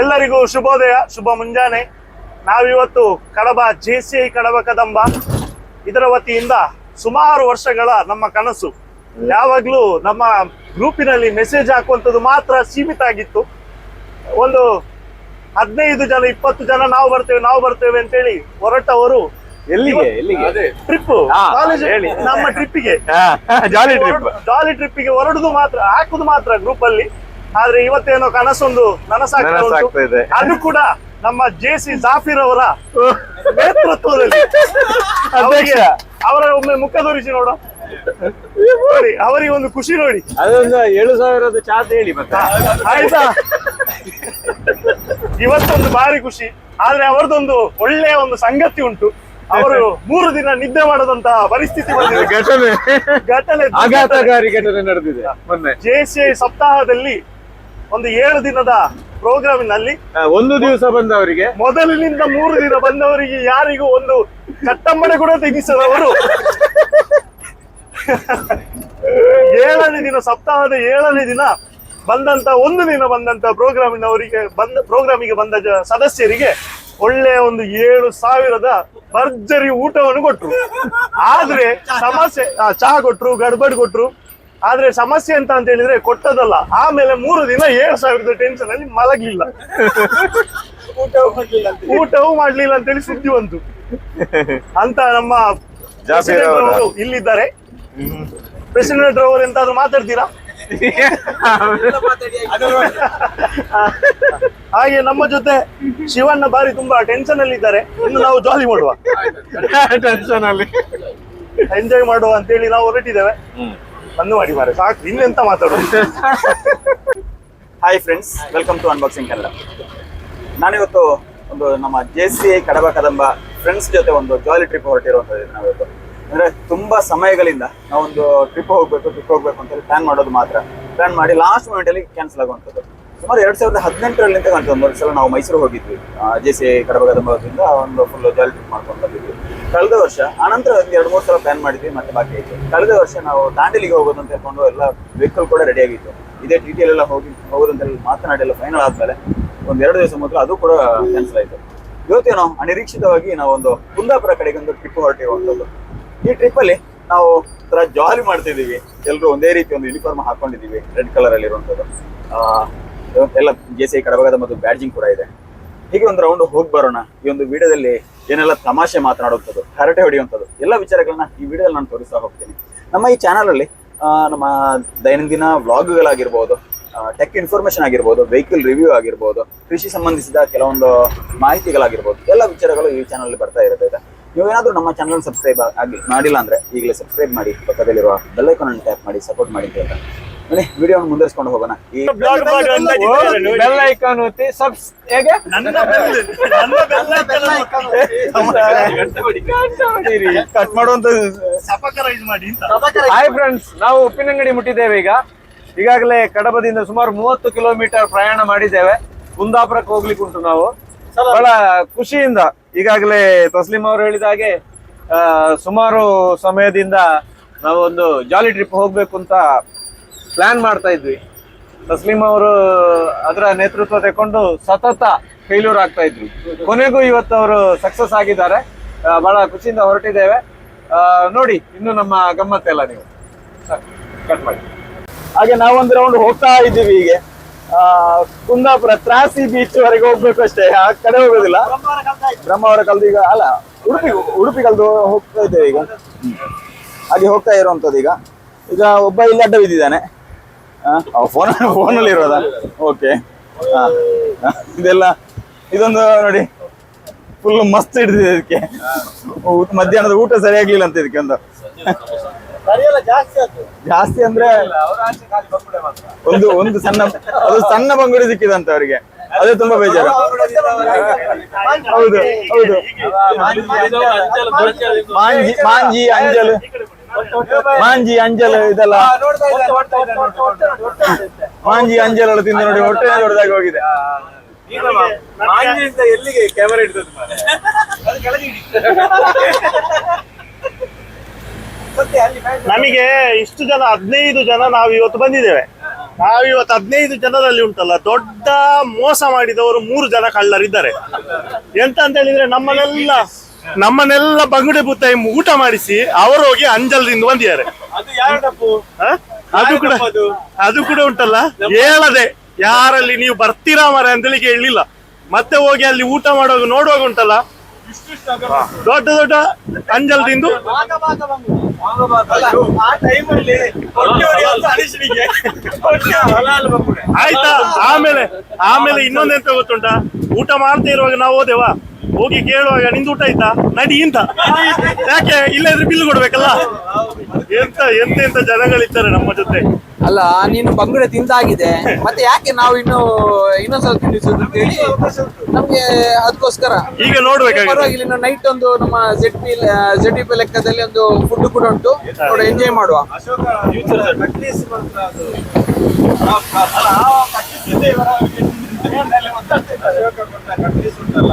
ಎಲ್ಲರಿಗೂ ಶುಭೋದಯ ಶುಭ ಮುಂಜಾನೆ. ನಾವಿವತ್ತು Kadaba J C I Kadaba Kadamba. ಇದರ ವತಿಯಿಂದ ಸುಮಾರು ವರ್ಷಗಳ ನಮ್ಮ ಕನಸು. ಯಾವಾಗಲೂ ನಮ್ಮ ಗ್ರೂಪಿನಲ್ಲಿ ಮೆಸೇಜ್ ಹಾಕುವಂಥದ್ದು ಮಾತ್ರ ಸೀಮಿತ ಆಗಿತ್ತು. ಒಂದು ಹದಿನೈದು ಜನ ಇಪ್ಪತ್ತು ಜನ ನಾವು ಬರ್ತೇವೆ ನಾವು ಬರ್ತೇವೆ ಅಂತೇಳಿ ಹೊರಟವರು ಎಲ್ಲಿಗೆ ಎಲ್ಲಿಗೆ? ಟ್ರಿಪ್ ಕಾಲೇಜ್ ಹೇಳಿ. ನಮ್ಮ ಟ್ರಿಪ್ಪಿಗೆ. ಜಾಲಿ ಟ್ರಿಪ್ ಜಾಲಿ ಟ್ರಿಪ್ಪಿಗೆ ಹೊರಡುದು ಮಾತ್ರ ಹಾಕುದು ಮಾತ್ರ ಗ್ರೂಪ್ ಅಲ್ಲಿ ಆದ್ರೆ ಇವತ್ತೇನೋ ಕನಸೊಂದು ನನಸಾಗ್ತಾ ಉಂಟು. ಅದು ಕೂಡ ನಮ್ಮ ಜೆ ಸಿ ಜಾಫಿರ್ ಅವರ ನೇತೃತ್ವದಲ್ಲಿ. ಅವರಿಗೆ- ಅವರ ಒಮ್ಮೆ ಮುಖ ತೋರಿಸಿ ನೋಡ. ನೋಡಿ ಅವರಿಗೆ ಒಂದು ಖುಷಿ ನೋಡಿ. ಅದೊಂದು ಏಳು ಸಾವಿರದ ಚಾರ್ಜ್ ಹೇಳಿ ಮತ್ತೆ. ಆಯ್ತಾ? ಇವತ್ತೊಂದು ಭಾರಿ ಖುಷಿ. ಆದ್ರೆ ಅವರದೊಂದು ಒಳ್ಳೆಯ ಒಂದು ಸಂಗತಿ ಉಂಟು. ಅವರು ಮೂರು ದಿನ ನಿದ್ದೆ ಮಾಡದಂತಹ ಪರಿಸ್ಥಿತಿ ಬಂದಿದೆ. ಘಟನೆ. ಘಟನೆ ಆಘಾತಕಾರಿ ಘಟನೆ ನಡೆದಿದೆ ಮೊನ್ನೆ. ಜೆ ಸಿ ಐ ಸಪ್ತಾಹದಲ್ಲಿ ಒಂದು ಏಳು ದಿನದ ಪ್ರೋಗ್ರಾಮಿನಲ್ಲಿ ನಲ್ಲಿ ಒಂದು ದಿವಸ ಬಂದವರಿಗೆ. ಮೊದಲಿನಿಂದ ಮೂರು ದಿನ ಬಂದವರಿಗೆ ಯಾರಿಗೂ ಒಂದು ಕಟ್ಟಂಬಡೆ ಕೂಡ ತೆಗಿಸದವರು ಏಳನೇ ದಿನ ಸಪ್ತಾಹದ ಏಳನೇ ದಿನ ಬಂದಂತ ಒಂದು ದಿನ ಬಂದಂತ ಪ್ರೋಗ್ರಾಮಿನವರಿಗೆ ಬಂದ ಪ್ರೋಗ್ರಾಮಿಗೆ ಬಂದ ಸದಸ್ಯರಿಗೆ ಒಳ್ಳೆಯ ಒಂದು ಏಳು ಸಾವಿರದ ಭರ್ಜರಿ ಊಟವನ್ನು ಕೊಟ್ರು. ಆದ್ರೆ ಸಮಸ್ಯೆ ಚಹಾ ಕೊಟ್ರು ಗಡ್ಬಡ್ ಕೊಟ್ರು. ಆದ್ರೆ ಸಮಸ್ಯೆ ಅಂತ ಅಂತ ಹೇಳಿದ್ರೆ ಕೊಟ್ಟದಲ್ಲ. ಆಮೇಲೆ ಮೂರು ದಿನ ಏಳು ಸಾವಿರದ ಟೆನ್ಷನ್ ಅಲ್ಲಿ ಮಲಗಿಲ್ಲ ಊಟವೂ ಮಾಡ್ಲಿಲ್ಲ ಅಂತೇಳಿ ಸುದ್ದಿ ಬಂತು. ಅಂತ ನಮ್ಮ ಅವರ. ಇಲ್ಲಿದ್ದಾರೆ. ಪ್ರೆಸಿಡೆಂಟ್ ರವರು ಎಂತಾದ್ರೂ ಮಾತಾಡ್ತೀರಾ? ಹಾಗೆ ನಮ್ಮ ಜೊತೆ ಶಿವಣ್ಣ ಬಾರಿ ತುಂಬಾ ಟೆನ್ಷನ್ ಅಲ್ಲಿ ಇದ್ದಾರೆ. ಇನ್ನು ನಾವು ಜಾಲಿ ಮಾಡುವ. ಟೆನ್ಷನ್ ಅಲ್ಲಿ. ಎಂಜಾಯ್ ಮಾಡುವ ಅಂತೇಳಿ ನಾವು ಹೊರಟಿದ್ದೇವೆ. ಬಂದು ಮಾಡಿ ಮಾರೆ. ಸಾಕು, ಇನ್ನೆಂತ ಮಾತಾಡೋದು? Hi friends welcome to unboxing Kannada ನಾನಿವತ್ತು ಒಂದು ನಮ್ಮ J C I Kadaba Kadamba friends ಜೊತೆ ಒಂದು ಜಾಲಿ ಟ್ರಿಪ್ ಹೊರಟಿರುವಂಥದ್ದು ನಾವಿವತ್ತು. ಅಂದ್ರೆ ತುಂಬಾ ಸಮಯಗಳಿಂದ ನಾವೊಂದು ಟ್ರಿಪ್ ಹೋಗ್ಬೇಕು ಟ್ರಿಪ್ ಹೋಗ್ಬೇಕು ಅಂತೇಳಿ ಪ್ಲಾನ್ ಮಾಡೋದು ಮಾತ್ರ. ಪ್ಲಾನ್ ಮಾಡಿ ಲಾಸ್ಟ್ ಮೂಮೆಂಟ್ ಅಲ್ಲಿ ಕ್ಯಾನ್ಸಲ್ ಆಗುವಂಥದ್ದು. ಸುಮಾರು ಎರಡ್ ಸಾವಿರದ ಹದಿನೆಂಟರಲ್ಲಿ ಕಾಣ್ತದೆ. ಒಂದು ಸಲ ನಾವು ಮೈಸೂರು ಹೋಗಿದ್ವಿ. ಜೆ ಸಿ ಐ ಕಡಬ ಕದಂಬದಿಂದ ಒಂದು ಫುಲ್ ಜಾಲಿ ಟ್ರಿಪ್ ಮಾಡ್ಕೊಂಡು ಬಂದಿದ್ವಿ. ಕಳೆದ ವರ್ಷ, ಆನಂತರ ಒಂದು ಎರಡು ಮೂರು ಸಲ ಪ್ಲಾನ್ ಮಾಡಿದ್ವಿ, ಮತ್ತೆ ಬಾಕಿ ಆಯ್ತು. ಕಳೆದ ವರ್ಷ ನಾವು ದಾಂಡೇಲಿಗೆ ಹೋಗೋದು ಅಂತ ಹೇಳ್ಕೊಂಡು ಎಲ್ಲ ವೆಹಿಕಲ್ ಕೂಡ ರೆಡಿ ಆಗಿತ್ತು. ಇದೇ ಟಿ ಟಿ ಎಲ್ಲ ಹೋಗಿ ಹೋಗೋದಂತ ಹೇಳಿ ಮಾತನಾಡಿ ಎಲ್ಲ ಫೈನಲ್ ಆದ್ಮೇಲೆ ಒಂದು ಎರಡು ದಿವಸ ಮೊದಲು ಅದು ಕೂಡ ಕ್ಯಾನ್ಸಲ್ ಆಯ್ತು. ಇವತ್ತೇನೋ ಅನಿರೀಕ್ಷಿತವಾಗಿ ನಾವು ಒಂದು ಕುಂದಾಪುರ ಕಡೆಗೆ ಒಂದು ಟ್ರಿಪ್ ಹೊರಟಿರುವಂಥದ್ದು. ಈ ಟ್ರಿಪ್ ಅಲ್ಲಿ ನಾವು ಜಾಲಿ ಮಾಡ್ತಿದ್ದೀವಿ. ಎಲ್ಲರೂ ಒಂದೇ ರೀತಿ ಒಂದು ಯೂನಿಫಾರ್ಮ್ ಹಾಕೊಂಡಿದೀವಿ ರೆಡ್ ಕಲರ್ ಅಲ್ಲಿ ಇರುವಂತದ್ದು ಎಲ್ಲ ಜೆ ಸಿ ಕಡಬಗದ ಮತ್ತು ಬ್ಯಾಡ್ಜಿಂಗ್ ಕೂಡ ಇದೆ. ಹೀಗೆ ಒಂದು ರೌಂಡ್ ಹೋಗಿ ಬರೋಣ. ಈ ಒಂದು ವಿಡಿಯೋದಲ್ಲಿ ಏನೆಲ್ಲ ತಮಾಷೆ ಮಾತನಾಡುವಂಥದ್ದು, ಹರಟೆ ಹೊಡೆಯುವಂಥದ್ದು, ಎಲ್ಲ ವಿಚಾರಗಳನ್ನ ಈ ವಿಡಿಯೋದಲ್ಲಿ ನಾನು ತೋರಿಸ್ತಾ ಹೋಗ್ತೀನಿ. ನಮ್ಮ ಈ ಚಾನಲಲ್ಲಿ ನಮ್ಮ ದೈನಂದಿನ ವ್ಲಾಗ್ಗಳಾಗಿರ್ಬೋದು ಟೆಕ್ ಇನ್ಫಾರ್ಮೇಶನ್ ಆಗಿರ್ಬೋದು ವೆಹಿಕಲ್ ರಿವ್ಯೂ ಆಗಿರ್ಬೋದು, ಕೃಷಿ ಸಂಬಂಧಿಸಿದ ಕೆಲವೊಂದು ಮಾಹಿತಿಗಳಾಗಿರ್ಬೋದು, ಎಲ್ಲ ವಿಚಾರಗಳು ಈ ಚಾನಲ್ ಬರ್ತಾ ಇರುತ್ತೆ ಏನಾದರೂ ನಮ್ಮ ಚಾನಲ್ ಸಬ್ಸ್ಕ್ರೈಬ್ ಆಗಿ ಮಾಡಿಲ್ಲ ಅಂದ್ರೆ ಈಗಲೇ ಸಬ್ಸ್ಕ್ರೈಬ್ ಮಾಡಿ, ಪಕ್ಕದಲ್ಲಿರುವ ಬೆಲ್ಲೈಕನ್ ಟ್ಯಾಪ್ ಮಾಡಿ ಸಪೋರ್ಟ್ ಮಾಡಿ ಅಂತ ಬನ್ನಿ ಮುಂದುವರಿಸ್ಕೊಂಡು ಹೋಗೋಣ. ಈ ಬ್ಲಾಗ್ ಮಾಡಿ ಅಂದಾಜಿದ್ದಾರೆ ನೋಡಿ. ಬೆಲ್ ಐಕಾನ್ ಒತ್ತಿ ಸಬ್ಸ್ ಹೇಗೆ? ನನ್ನ ಬೆಲ್ ನನ್ನ ಬೆಲ್ ಕಟ್ ಮಾಡುವಂತ ಸಪಕರೈಸ್ ಮಾಡಿ ಅಂತ. ಹಾಯ್ ಫ್ರೆಂಡ್ಸ್ ನಾವು ಉಪ್ಪಿನಂಗಡಿ ಮುಟ್ಟಿದ್ದೇವೆ ಈಗ. ಈಗಾಗಲೇ ಕಡಬದಿಂದ ಸುಮಾರು ಮೂವತ್ತು ಕಿಲೋಮೀಟರ್ ಪ್ರಯಾಣ ಮಾಡಿದ್ದೇವೆ. ಕುಂದಾಪುರಕ್ಕೆ ಹೋಗ್ಲಿಕ್ಕೆ ಉಂಟು ನಾವು. ಬಹಳ ಖುಷಿಯಿಂದ ಈಗಾಗಲೇ ತಸ್ಲಿಂ ಅವರು ಹೇಳಿದ ಹಾಗೆ ಆ, ಸುಮಾರು ಸಮಯದಿಂದ ನಾವೊಂದು ಒಂದು ಜಾಲಿ ಟ್ರಿಪ್ ಹೋಗ್ಬೇಕು ಅಂತ ಪ್ಲಾನ್ ಮಾಡ್ತಾ ಇದ್ವಿ. ತಸ್ಲಿಂ ಅವರು ಅದರ ನೇತೃತ್ವ ತಗೊಂಡು ಸತತ ಫೇಲ್ಯೂರ್ ಆಗ್ತಾ ಇದ್ರು ಕೊನೆಗೂ ಇವತ್ತು ಅವರು ಸಕ್ಸಸ್ ಆಗಿದ್ದಾರೆ. ಬಹಳ ಖುಷಿಯಿಂದ ಹೊರಟಿದ್ದೇವೆ. ನೋಡಿ ಇನ್ನು ನಮ್ಮ ಗಮ್ಮತ್ತೆಲ್ಲ ನೀವು. ಕಟ್ ಮಾಡಿ. ಹಾಗೆ ನಾವೊಂದು ರೌಂಡ್ ಹೋಗ್ತಾ ಇದ್ದೀವಿ ಹೀಗೆ. ಕುಂದಾಪುರ ತ್ರಾಸಿ ಬೀಚ್ ವರೆಗೆ ಹೋಗ್ಬೇಕು ಅಷ್ಟೇ. ಆ ಕಡೆ ಹೋಗೋದಿಲ್ಲ. ಬ್ರಹ್ಮಾವರ ಕಲ್ದು ಈಗ ಅಲ್ಲ ಉಡುಪಿ ಉಡುಪಿ ಕಲ್ದು ಹೋಗ್ತಾ ಇದ್ದೇವೆ ಈಗ. ಹಾಗೆ ಹೋಗ್ತಾ ಇರುವಂತದ್ದು ಈಗ. ಈಗ ಒಬ್ಬ ಇಲ್ಲಿ ಅಡ್ಡ ಬಿದ್ದಿದ್ದಾನೆ. ಫೋನ್ ಫೋನಲ್ಲಿ ಇರೋದಾ? ಓಕೆ ಇದೆಲ್ಲ ಇದೊಂದು ನೋಡಿ ಫುಲ್ ಮಸ್ತ್ ಹಿಡಿದಿದೆ ಇದಕ್ಕೆ. ಊಟ- ಮಧ್ಯಾಹ್ನದ ಊಟ ಸರಿಯಾಗ್ಲಿಲ್ಲ ಅಂತ ಇದಕ್ಕೆ ಒಂದು. ಜಾಸ್ತಿ ಅಂದ್ರೆ ಒಂದು ಒಂದು ಸಣ್ಣ ಅದು ಸಣ್ಣ ಬಂಗುಡಿ ಸಿಕ್ಕಿದಂತ ಅವರಿಗೆ. ಅದೇ ತುಂಬಾ ಬೇಜಾರು. ಹೌದು ಹೌದು. ಮಾಂಜಿ ಮಾಂಜಿ ಅಂಜಲ್. ಮಾಂಜಿ ಅಂಜಲ್ ಇದೆಲ್ಲ ಮಾಂಜಿ ಅಂಜಲ್ ತಿಂದ ನೋಡಿ ಹೊಟ್ಟೆ ದೊಡ್ಡದಾಗಿ ಹೋಗಿದೆ ಎಲ್ಲಿಗೆ ಕ್ಯಾಮರಾ ಇಡ್ತದೆ ನಮಗೆ ಇಷ್ಟು ಜನ ಹದಿನೈದು ಜನ ನಾವು ಇವತ್ತು ಬಂದಿದ್ದೇವೆ ನಾವಿವತ್ತು ಹದಿನೈದು ಜನರಲ್ಲಿ ಉಂಟಲ್ಲ ದೊಡ್ಡ ಮೋಸ ಮಾಡಿದವರು ಮೂರು ಜನ ಕಳ್ಳರಿದ್ದಾರೆ ಎಂತ ಅಂತ ಹೇಳಿದ್ರೆ ನಮ್ಮನ್ನೆಲ್ಲ ನಮ್ಮನ್ನೆಲ್ಲ ಬಂಗುಡೆ ಬುತ್ತಾಯಿ ಊಟ ಮಾಡಿಸಿ ಅವರು ಹೋಗಿ ಅಂಜಲ್ದಿಂದ ಬಂದಿದ್ದಾರೆ ಅದು ಕೂಡ ಅದು ಕೂಡ ಉಂಟಲ್ಲ ಹೇಳದೆ ಯಾರಲ್ಲಿ ನೀವು ಬರ್ತೀರಾ ಮರ ಅಂತೇಳಿ ಹೇಳಿಲ್ಲ ಮತ್ತೆ ಹೋಗಿ ಅಲ್ಲಿ ಊಟ ಮಾಡುವಾಗ ನೋಡುವಾಗ ಉಂಟಲ್ಲ ದೊಡ್ಡ ದೊಡ್ಡ ಟೈಮಲ್ಲಿ ಅನಿಶ್ರಿಗೆ ಆಯ್ತಾ ಆಮೇಲೆ ಆಮೇಲೆ ಇನ್ನೊಂದೆಂತ ಗೊತ್ತುಂಟಾ ಊಟ ಮಾಡ್ತಾ ಇರುವಾಗ ನಾವು ಹೋದೆವಾ ಹೋಗಿ ಕೇಳುವಾಗ ನಿಂದು ಊಟ ಆಯ್ತಾ ನಡಿ ಇಂತ ಯಾಕೆ ಇಲ್ಲದ್ರೆ ಬಿಲ್ ಕೊಡ್ಬೇಕಲ್ಲ ಎಂತ ಎಂತ ಎಂತ ಜನಗಳಿದ್ದಾರೆ ನಮ್ಮ ಜೊತೆ ಅಲ್ಲ ನೀನು ಬಂಗುಡೆ ತಿಂದಾಗಿದೆ ಮತ್ತೆ ಯಾಕೆ ನಾವು ಇನ್ನು ಇನ್ನೊಂದ್ಸಲ ತಿನ್ನಿಸೋದು ಅಂತ ಹೇಳಿ ನಮ್ಗೆ ಅದಕ್ಕೋಸ್ಕರ ಈಗ ನೋಡ್ಬೇಕು ಪರವಾಗಿಲ್ಲ ಇನ್ನು ನೈಟ್ ಒಂದು ನಮ್ಮ ಜೆಡ್ ಪಿ ಜೆಡ್ ಪಿ ಲೆಕ್ಕದಲ್ಲಿ ಒಂದು ಫುಡ್ ಕೂಡ ಉಂಟು ನೋಡ ಎಂಜಾಯ್ ಮಾಡುವ ಅಶೋಕ ಅದು ಆ- ಆ ಇವರ ಅಶೋಕ ಕೊಟ್ಟ ಉಂಟಲ್ಲ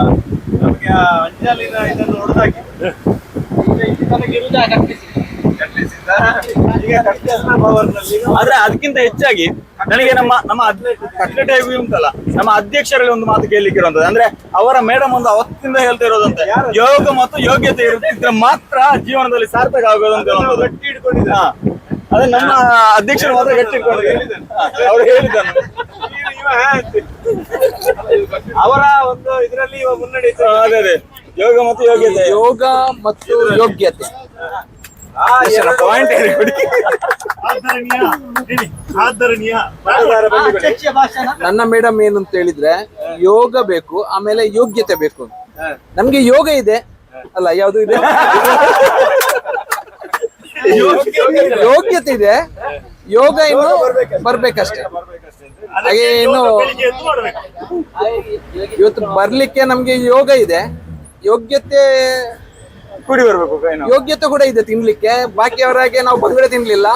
ನಮಗೆ ಆ ಅಂಜಲಿನ ಇದನ್ನು ಹೊಡೆದಾಕಿ ಆದ್ರೆ ಅದಕ್ಕಿಂತ ಹೆಚ್ಚಾಗಿ ನನಗೆ ನಮ್ಮ ನಮ್ಮ ಕಟ್ಲೆಟ್ ಹೇಗೂ ಉಂಟಲ್ಲ ನಮ್ಮ ಅಧ್ಯಕ್ಷರಲ್ಲಿ ಒಂದು ಮಾತು ಕೇಳಲಿಕ್ಕೆ ಇರುವಂತದ್ದು ಅಂದ್ರೆ ಅವರ ಮೇಡಮ್ ಒಂದು ಅವತ್ತಿಂದ ಹೇಳ್ತಾ ಇರೋದಂತೆ ಯೋಗ ಮತ್ತು ಯೋಗ್ಯತೆ ಇದ್ರೆ ಮಾತ್ರ ಜೀವನದಲ್ಲಿ ಸಾರ್ಥಕ ಆಗೋದಂತ. ಗಟ್ಟಿ ಹಿಡ್ಕೊಂಡಿದ್ದಾರೆ. ಹಾ. ಅದೇ ನಮ್ಮ ಅಧ್ಯಕ್ಷರು ಮಾತ್ರ ಗಟ್ಟಿ ಇಟ್ಕೊಂಡಿದ್ದಾರೆ ಅವ್ರು ಹೇಳಿದ್ದಾನೆ ಅವರ ಒಂದು ಇದರಲ್ಲಿ ಇವಾಗ ಅದೇ ಯೋಗ ಮತ್ತು ಯೋಗ್ಯತೆ. ಯೋಗ ಮತ್ತು ಯೋಗ್ಯತೆ. ಆ ಎರಡು ಪಾಯಿಂಟ್ ಹೇಳಿಕೊಡಿ ಆದರಣೀಯ ಹೇಳಿ, ಆದರಣೀಯ ಅಧ್ಯಕ್ಷ ಭಾಷಣ. ನನ್ನ ಮೇಡಮ್ ಏನು ಅಂತ ಹೇಳಿದ್ರೆ ಯೋಗ ಬೇಕು ಆಮೇಲೆ ಯೋಗ್ಯತೆ ಬೇಕು ನಮ್ಗೆ ಯೋಗ ಇದೆ. ಅಲ್ಲ ಯಾವುದು ಇದೆ? ಯೋಗ್ಯತೆ ಇದೆ. ಯೋಗ ಇನ್ನು ಬರ್ಬೇಕಷ್ಟೇ. ಹಾಗೆ ಇನ್ನು ಇವತ್ತು ಬರ್ಲಿಕ್ಕೆ ನಮ್ಗೆ ಯೋಗ ಇದೆ. ಯೋಗ್ಯತೆ ಕೂಡಿ ಬರ್ಬೇಕು ಏನು ಯೋಗ್ಯತೆ ಕೂಡ ಇದೆ ತಿನ್ಲಿಕ್ಕೆ. ಬಾಕಿಯವರಾಗೆ ನಾವು ಬಂಗಡೆ ತಿನ್ಲಿಲ್ಲ.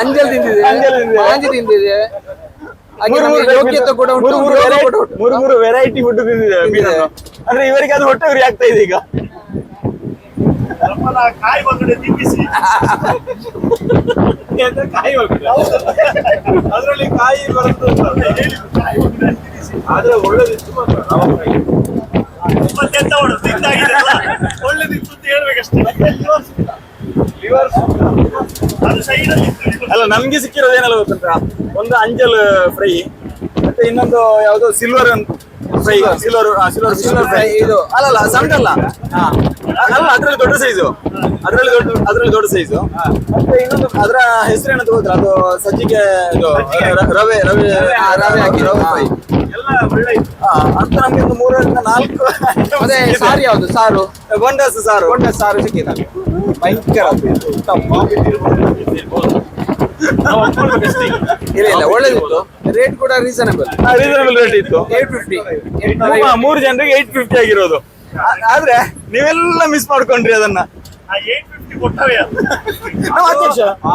ಅಂಜಲ್ ತಿಂದಿದ್ದೇವೆ. ಮಾಂಜಿ ತಿಂದಿದ್ದೇವೆ. ಯೋಗ್ಯತೆ ಕೂಡ ಉಂಟು. ಮೂರು ಮೂರು ಯೋಗ ಕೂಡ variety- ಮೂರು ಮೂರು ವೆರೈಟಿ ಫುಡ್ ತಿಂದಿದ್ದೇವೆ. ಅಂದ್ರೆ ಇವರಿಗೆ ಅದು ಹೊಟ್ಟೆ ಉರಿ ಆಗ್ತಾ ಇದೆ ಈಗ. ಕಾಯಿ ಹೋಗ್ತದೆ ಅದರಲ್ಲಿ ಕಾಯಿ ಬರುತ್ತೆ ಆದ್ರೆ ಒಳ್ಳೇದಿತ್ತು ಮಾತ್ರ ಅಲ್ಲ ಒಳ್ಳೆದಿತ್ತು ಅಂತ ಹೇಳ್ಬೇಕಷ್ಟೇ. ಲಿವರ್ಸ್ ಅದು ಸೈಡಲ್ಲಿ ಅಲ್ಲ ನಮ್ಗೆ ಸಿಕ್ಕಿರೋದು ಏನಲ್ಲ ಗೊತ್ತುಂಟ? ಒಂದು ಅಂಜಲ್ ಫ್ರೈ ಮತ್ತೆ ಇನ್ನೊಂದು ಯಾವ್ದೋ silver fry silver silver Silver fry ಇದು. ಅಲ್ಲಲ್ಲ ಅಲ್ಲ ಸಣ್ಣಲ್ಲ ಅಲ್ಲ. ಅದ್ರಲ್ಲಿ ದೊಡ್ಡ ಸೈಜು ಅದ್ರಲ್ಲಿ ದೊಡ್ಡ ಅದ್ರಲ್ಲಿ ದೊಡ್ಡ ಸೈಜು ಮತ್ತೆ ಇನ್ನೊಂದು ಅದರ ಹೆಸರು ಏನಂತ ಗೊತ್ತಿಲ್ಲ ಅದು ಸಜ್ಜಿಗೆ ಇದು ರವೆ ರವೆ ರವೆ ಹಾಕಿ, ರವೆ ಫ್ರೈ ಅಂತ ನಮ್ಗೆ ಒಂದು ಮೂರರಿಂದ ನಾಲ್ಕು ಅದೇ ಸಾರು ಯಾವುದು ಸಾರು? ಗೊಂಡಸ್ ಸಾರು. ಕೊಂಡ ಸಾರು ಸಿಕ್ಕಿದ ಭಯಂಕರ. ಇಲ್ಲ ಇಲ್ಲ ಒಳ್ಳೇದಿತ್ತು. ರೇಟ್ ಕೂಡ ರೀಸನಬಲ್ ರೀಸನಬಲ್ ರೇಟ್ ಇತ್ತು. ಏಟ್ ಫಿಫ್ಟಿ ನಮ್ಮ ಮೂರು ಜನರಿಗೆ ಏಟ್ ಫಿಫ್ಟಿ ಆಗಿರೋದು. ಆದ್ರೆ ನೀವೆಲ್ಲ ಮಿಸ್ ಮಾಡ್ಕೊಂಡ್ರಿ ಅದನ್ನ.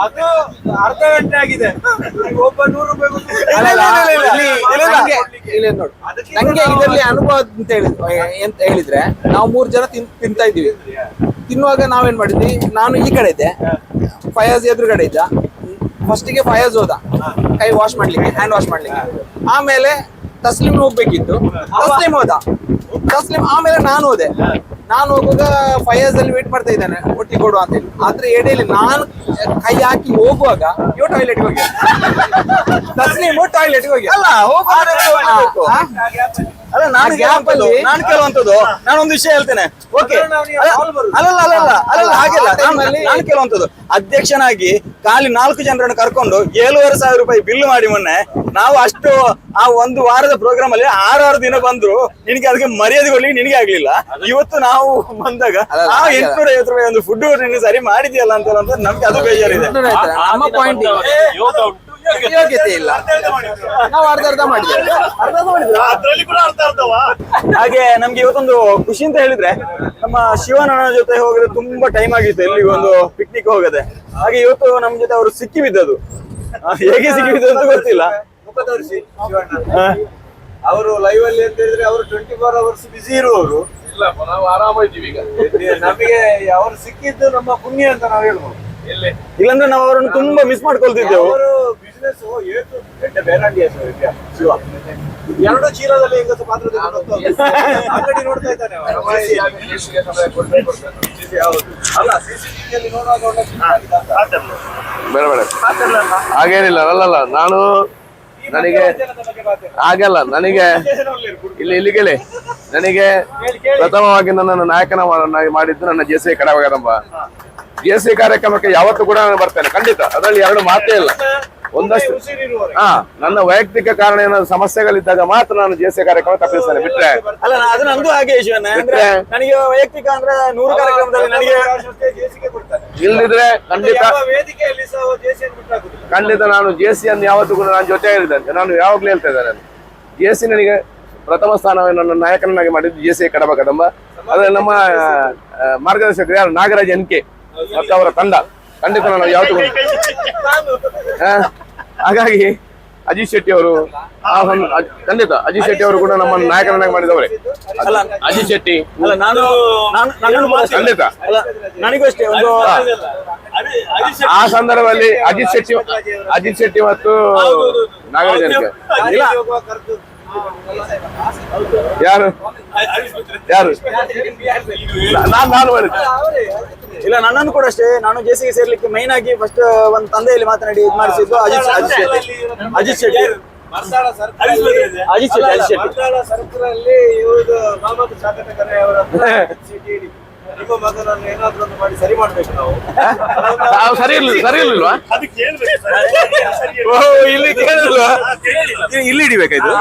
ಅದು. ಅರ್ಧ ಗಂಟೆ ಆಗಿದೆ. ಒಬ್ಬ ನೂರು ರೂಪಾಯಿ ಇಲ್ಲ, ನೋಡು. ನಂಗೆ ಇದರಲ್ಲಿ ಅನುಭವ ಅಂತ ಹೇಳಿದ್ರು ಎಂತ ಹೇಳಿದ್ರೆ ನಾವು ಮೂರ್ ಜನ ತಿನ್ ತಿಂತಾ ಇದ್ದೀವಿ. ತಿನ್ನುವಾಗ ನಾವೇನ್ ಮಾಡಿದ್ವಿ? ನಾನು ಈ ಕಡೆ ಇದ್ದೆ. ಫಯಾಜ್ ಎದುರುಗಡೆ ಇದ್ದ. ಫಸ್ಟಿಗೆ ಫಯಾಜ್ ಹೋದ. ಕೈ ವಾಶ್ ಮಾಡ್ಲಿಕ್ಕೆ ಹ್ಯಾಂಡ್ ವಾಶ್ ಮಾಡ್ಲಿಕ್ಕೆ. ಆಮೇಲೆ ತಸ್ಲಿಮ್ ಹೋಗ್ಬೇಕಿತ್ತು. ತಸ್ಲಿಮ್ ಹೋದ. ತಸ್ಲಿಮ್ ಆಮೇಲೆ ನಾನು ಹೋದೆ. ನಾನು ಹೋಗುವಾಗ ಫಯಾಜ್ ಅಲ್ಲಿ ವೇಟ್ ಮಾಡ್ತಾ ಇದ್ದಾನೆ ಒಟ್ಟಿ ಕೊಡುವ ಅಂತ ಹೇಳಿ. ಆದ್ರೆ ಎಡೆಯಲ್ಲಿ ನಾನು ಕೈ ಹಾಕಿ ಹೋಗುವಾಗ ಇವ ಟಾಯ್ಲೆಟ್ ಹೋಗಿ ತಸ್ಲಿಮ್ ಟಾಯ್ಲೆಟ್ ಹೋಗಿ ಅಲ್ಲ ಹೋಗುವಾಗ? ಅಲ್ಲ ನಾನು ನಾನು ಕೇಳುವಂಥದ್ದು ಅಲ್ಲಿ- ನಾನು ಒಂದು ವಿಷಯ ಹೇಳ್ತೇನೆ. ಓಕೆ. ಅಲ್ಲಲ್ಲ ಅಲ್ಲಲ್ಲ ಅಲ್ಲಲ್ಲ ಹಾಗೆಲ್ಲ. ನಾನು ಕೇಳುವಂತದ್ದು ಅಧ್ಯಕ್ಷನಾಗಿ ಖಾಲಿ ನಾಲ್ಕು ಜನರನ್ನು ಕರ್ಕೊಂಡು ಏಳುವರೆ ಸಾವಿರ ರೂಪಾಯಿ ಬಿಲ್ ಮಾಡಿ ಮೊನ್ನೆ ನಾವು ಅಷ್ಟು ಆ ಒಂದು ವಾರದ ಪ್ರೋಗ್ರಾಮ್ ಅಲ್ಲಿ ಆರಾರು ದಿನ ಬಂದ್ರು ನಿನಗೆ ಅದಕ್ಕೆ ಮರ್ಯಾದೆ ಕೊಡ್ಲಿಕ್ಕೆ ನಿನಗೆ ಆಗ್ಲಿಲ್ಲ. ಇವತ್ತು ನಾವು ಬಂದಾಗ ನಾವು ಆ ಎಂಟ್ನೂರ ಐವತ್ತು ರೂಪಾಯಿ ಒಂದು ಫುಡ್ ನೀನು ಸರಿ ಮಾಡಿದ್ಯಲ್ಲ ಅಂತ ನಮ್ಗೆ ಅದು ಬೇಜಾರಿದೆ. ಯೋಗ್ಯತೆ ಇಲ್ಲ ನಾವು ಅರ್ಧ ಅರ್ಧ ಮಾಡಿದ್ದೇವೆ. ಅದ್ರಲ್ಲಿ ಕೂಡ ಅರ್ಥ ಅರ್ಥವಾ ಹಾಗೆ ನಮ್ಗೆ ಇವತ್ತೊಂದು ಖುಷಿ ಅಂತ ಹೇಳಿದ್ರೆ ನಮ್ಮ ಶಿವನಣ್ಣ ಜೊತೆ ಹೋಗಿದ್ರೆ ತುಂಬಾ ಟೈಮ್ ಆಗಿತ್ತು ಎಲ್ಲಿಗೆ ಒಂದು ಪಿಕ್ನಿಕ್ ಹೋಗದೆ. ಹಾಗೆ ಇವತ್ತು ನಮ್ ಜೊತೆ ಅವರು ಸಿಕ್ಕಿ ಬಿದ್ದದು ಹೇಗೆ ಸಿಕ್ಕಿ ಬಿದ್ದು ಅಂತ ಗೊತ್ತಿಲ್ಲ. ಅವರು ಲೈವ್ ಅಲ್ಲಿ ಅಂತ ಹೇಳಿದ್ರೆ ಅವರು ಟ್ವೆಂಟಿ ಫೋರ್ ಅವರ್ಸ್ ಬಿಸಿ ಇರುವವರು. ಇಲ್ಲ ನಾವು ಆರಾಮಾಗಿದ್ದೀವಿ ಈಗ. ನಮಗೆ ಅವರು ಸಿಕ್ಕಿದ್ದು ನಮ್ಮ ಪುಣ್ಯ ಅಂತ ನಾವು ಹೇಳ್ಬೋದು. ಇಲ್ಲಾಂದ್ರೆ ನಾವು ಅವರನ್ನು ತುಂಬಾ ಮಿಸ್ ಮಾಡ್ಕೊಳ್ತಿದ್ದೆವು. ಎರಡು ಚೀಲದಲ್ಲಿ ಹೆಂಗಸ ನೋಡ್ತಾ ಇದ್ದಾನೆ. ಅಲ್ಲ ಸಿಸಿಟಿವಿಯಲ್ಲಿ ನೋಡುವಾಗ ಬೇಡ ಬೇಡ. ಹಾಗೇನಿಲ್ಲ ಅಲ್ಲಲ್ಲ ನಾನು ನನಗೆ ಹಾಗೆಲ್ಲ ನನಗೆ ಇಲ್ಲಿ ಇಲ್ಲಿ ಕೇಳಿ. ನನಗೆ ಪ್ರಥಮವಾಗಿ ನನ್ನನ್ನು ನಾಯಕನ ಮಾಡಿದ್ದು ನನ್ನ ಜೆ ಸಿ ಕಡವಗದಂಬ ಜೆ ಸಿ ಕಾರ್ಯಕ್ರಮಕ್ಕೆ ಯಾವತ್ತೂ ಕೂಡ ನಾನು ಬರ್ತೇನೆ. ಖಂಡಿತ. ಅದರಲ್ಲಿ ಎರಡು ಮಾತೇ ಇಲ್ಲ. ಒಂದಷ್ಟು. ಹಾ ನನ್ನ ವೈಯಕ್ತಿಕ ಕಾರಣ ಏನಾದ್ರು ಸಮಸ್ಯೆಗಳಿದ್ದಾಗ ಮಾತ್ರ ನಾನು ಜೆ ಸಿ ಕಾರ್ಯಕ್ರಮ ತಪ್ಪಿಸ್ತೇನೆ ಬಿಟ್ರೆ ಅಲ್ಲ ಅದು ನಂದು ಹಾಗೆ ಶಿವಣ್ಣ ಅಂದ್ರೆ ನನಗೆ ವೈಯಕ್ತಿಕ ಅಂದ್ರೆ ನೂರು ಕಾರ್ಯಕ್ರಮದಲ್ಲಿ ನನಗೆ ಇಲ್ದಿದ್ರೆ ಖಂಡಿತ ಖಂಡಿತ ನಾನು ಜೆ ಸಿ ಅನ್ನು ಯಾವತ್ತೂ ಕೂಡ ನಾನು ಜೊತೆ ಇರಿದಂತೆ ನಾನು ಯಾವಾಗಲೂ ಹೇಳ್ತಾ ಇದ್ದೇನೆ ಜೆ ಸಿ ನನಗೆ ಪ್ರಥಮ ಸ್ಥಾನವನ್ನು ನನ್ನ ನಾಯಕನನ್ನಾಗಿ ಮಾಡಿದ್ದು ಜೆ ಸಿ ಕಡಬ ಕದಂಬ ಅದೇ ನಮ್ಮ ಮಾರ್ಗದರ್ಶಕರು ಯಾರು? Nagaraj N K. ಮತ್ತು ಅವರ ತಂಡ. ಖಂಡಿತ ನಾನು ಯಾವತ್ತೂ ಹಾಗಾಗಿ ಅಜಿತ್ ಶೆಟ್ಟಿ ಅವರು ಆ ಒಂದು ಖಂಡಿತ ಅಜಿತ್ ಶೆಟ್ಟಿ ಅವರು ಕೂಡ ನಮ್ಮನ್ನು ನಾಯಕನನ್ನಾಗಿ ಮಾಡಿದವರೇ. ಅಲ್ಲ ಅಜಿತ್ ಶೆಟ್ಟಿ. ಖಂಡಿತ. ಅಲ್ಲ ನನಗೂ ಅಷ್ಟೇ ಒಂದು ಆ ಸಂದರ್ಭದಲ್ಲಿ ಅಜಿತ್ ಶೆಟ್ಟಿ ಅಜಿತ್ ಶೆಟ್ಟಿ ಮತ್ತು ನಾಗರಾಜ್ ಎನ್ ಕೆ ಇಲ್ಲ. ಯಾರು? ಯಾರು? ನಾನು ನಾನು ಮಾಡಿದ್ದೆ. ಇಲ್ಲ ನನ್ನನ್ನು ಕೂಡ ಅಷ್ಟೇ. ನಾನು ಜೆಸಿಗೆ ಸೇರ್ಲಿಕ್ಕೆ ಮೈನ್ ಆಗಿ ಫಸ್ಟ್ ಒಂದು ತಂದೆಯಲ್ಲಿ ಮಾತನಾಡಿ ಇದು ಮಾಡಿಸಿದ್ದು ಅಜಿತ್ ಅಜಿತ್ ಶೆಟ್ಟಿ. ಅಜಿತ್ ಶೆಟ್ಟಿ. ಅಜಿತ್ ಶೆಟ್ಟಿ ಅಜಿತ್ ಶೆಟ್ಟಿ ನಾವು. ಸರಿ ಇರ್ಲಿಲ್ಲ ಸರಿ ಇರ್ಲಿಲ್ವಾ? ಇಲ್ಲಿ ಕೇಳಿಲ್ವಾ? ಇಲ್ಲಿ ಹಿಡಿಬೇಕಾಯ್ತು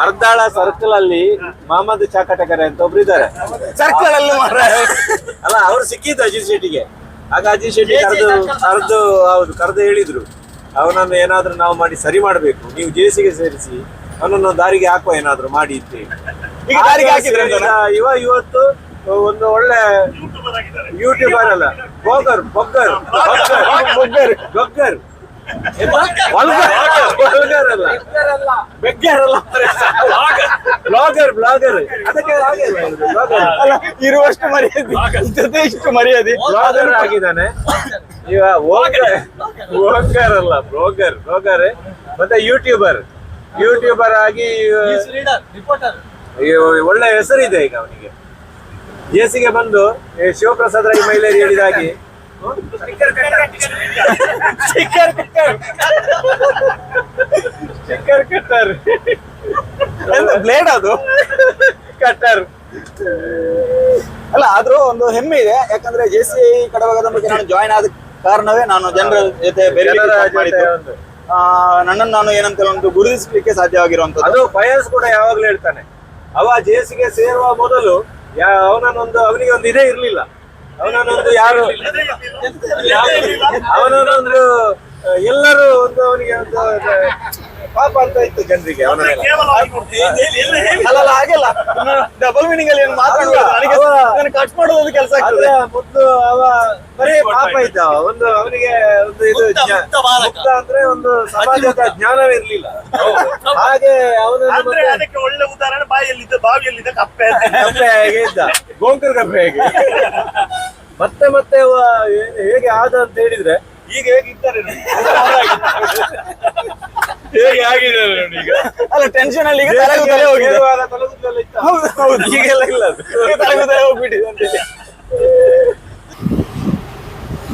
ಮರ್ದಾಳ ಸರ್ಕಲ್ ಅಲ್ಲಿ ಮಹಮ್ಮದ್ ಚಾಕಟಕರೆ ಅಂತ ಒಬ್ರು ಇದ್ದಾರೆ. ಸರ್ಕಲ್ ಅಲ್ಲಿ ಅಲ್ಲ ಅವ್ರು ಸಿಕ್ಕಿದ್ದು ಅಜಿತ್ ಶೆಟ್ಟಿಗೆ. ಆಗ ಅಜಿತ್ ಶೆಟ್ಟಿ ಕರೆದು ಕರೆದು ಹೌದು ಕರೆದು ಹೇಳಿದ್ರು. ಅವನನ್ನು ಏನಾದ್ರೂ ನಾವು ಮಾಡಿ ಸರಿ ಮಾಡಬೇಕು. ನೀವು ಜೇಸಿಗೆ ಸೇರಿಸಿ ಅವನನ್ನು ದಾರಿಗೆ ಹಾಕುವ ಏನಾದ್ರು ಮಾಡಿ ಅಂತ ದಾರಿಗೆ ಹಾಕಿದ್ರೆ ಈಗ ಇವ ಇವತ್ತು ಒಂದು ಒಳ್ಳೆ ಯೂಟ್ಯೂಬರ್ ಆಗಿದ್ದಾರೆ. ಯೂಟ್ಯೂಬರ್ ಅಲ್ಲ ಬೊಗರ್ ಬೊಗ್ಗರ್ ಬೊಗ್ಗರ್. ಬೊಗ್ಗರ್. ಬ್ಲಾಗರ್ ಬ್ಲಾಗರ್ ಅದಕ್ಕೆ ಇರುವಷ್ಟು ಮರ್ಯಾದೆ. ಜೊತೆ ಇಷ್ಟು ಮರ್ಯಾದೆ. ಬ್ಲಾಗರ್ ಆಗಿದ್ದಾನೆ. ಈಗ ಬ್ರೋಕರ್ ಅಲ್ಲ ಬ್ರೋಕರ್ ಬ್ರೋಕರ್ ಮತ್ತೆ ಯೂಟ್ಯೂಬರ್ ಯೂಟ್ಯೂಬರ್ ಆಗಿ ಒಳ್ಳೆ ಹೆಸರಿದೆ ಈಗ ಅವನಿಗೆ. ಜೇಸಿಗೆ ಬಂದು ಶಿವಪ್ರಸಾದ್ ರೈ ಮಹಿಳೆಯರು ಹೇಳಿದಾಗಿ sticker cutter sticker cutter blade ಅದು. ಕಟ್ಟರ್ ಅಲ್ಲ ಆದ್ರೂ ಒಂದು ಹೆಮ್ಮೆ ಇದೆ. ಯಾಕಂದ್ರೆ ಜೆ ಸಿ ಕಡಬಗದ ಬಗ್ಗೆ ನಾನು ಜಾಯಿನ್ ಆದ ಕಾರಣವೇ ನಾನು ಜನರ ಜೊತೆ ಬೆರೆಯಲು ನನ್ನನ್ನು ನಾನು ಏನಂತ ಒಂದು ಗುರುತಿಸ್ಲಿಕ್ಕೆ ಸಾಧ್ಯವಾಗಿರುವಂತದ್ದು ಅದು ಫಯರ್ಸ್ ಕೂಡ ಯಾವಾಗ್ಲೂ ಹೇಳ್ತಾನೆ. ಅವ ಗೆ ಸೇರುವ ಮೊದಲು ಅವನನ್ನೊಂದು ಅವನಿಗೆ ಒಂದು ಇದೇ ಇರ್ಲಿಲ್ಲ. ಅವನನ್ನೊಂದು ಯಾರು? ಅವನೊಂದು ಎಲ್ಲರೂ ಒಂದು ಅವನಿಗೆ ಒಂದು ಪಾಪ ಅಂತ ಇತ್ತು ಜನರಿಗೆ ಅವನ ಅಲ್ಲ ಹಾಗೆಲ್ಲ. ಡಬಲ್ ಮೀನಿಂಗ್ ಅಲ್ಲಿ ಏನು ನನಗೆ ಅವ- ಕಟ್ ಮಾಡೋದು ಕೆಲಸ ಆಗ್ತದೆ. ಮೊದ್ಲು ಅವ ಬರೀ ಪಾಪ ಇದ್ದ. ಒಂದು ಅವನಿಗೆ ಒಂದು ಇದು ಮುಕ್ತ ಅಂದ್ರೆ ಒಂದು ಸಮಾಜದ ಜ್ಞಾನವೇ ಇರ್ಲಿಲ್ಲ. ಹಾಗೆ ಅವನು ಅದಕ್ಕೆ ಒಳ್ಳೆ ಉದಾಹರಣೆ ಬಾಯಲ್ಲಿದ್ದ ಬಾವಿಯಲ್ಲಿದ್ದ ಕಪ್ಪೆ ಇದ್ದ ಕಪ್ಪೆ ಹೇಗೆ ಇದ್ದ? ಗೋಂಕರ್ ಕಪ್ಪೆ ಹೇಗೆ? ಮತ್ತೆ ಮತ್ತೆ ಹೇಗೆ ಆದ ಅಂತ ಹೇಳಿದ್ರೆ ಈಗ ಹೇಗಿದ್ದಾರೆ. ಹೇಗೆ ಆಗಿದೆ ಈಗ ಅಲ್ಲ ಟೆನ್ಷನ್ ಅಲ್ಲಿ ಈಗ ತಲೆ ಹೋಗಿದೆ. ಹೌದು ಹೌದು ಈಗೆಲ್ಲ ಇಲ್ಲ ಅದು. ತಲೆ ಹೋಗ್ಬಿಟ್ಟಿದೆ ಅಂತ ಹೇಳಿ.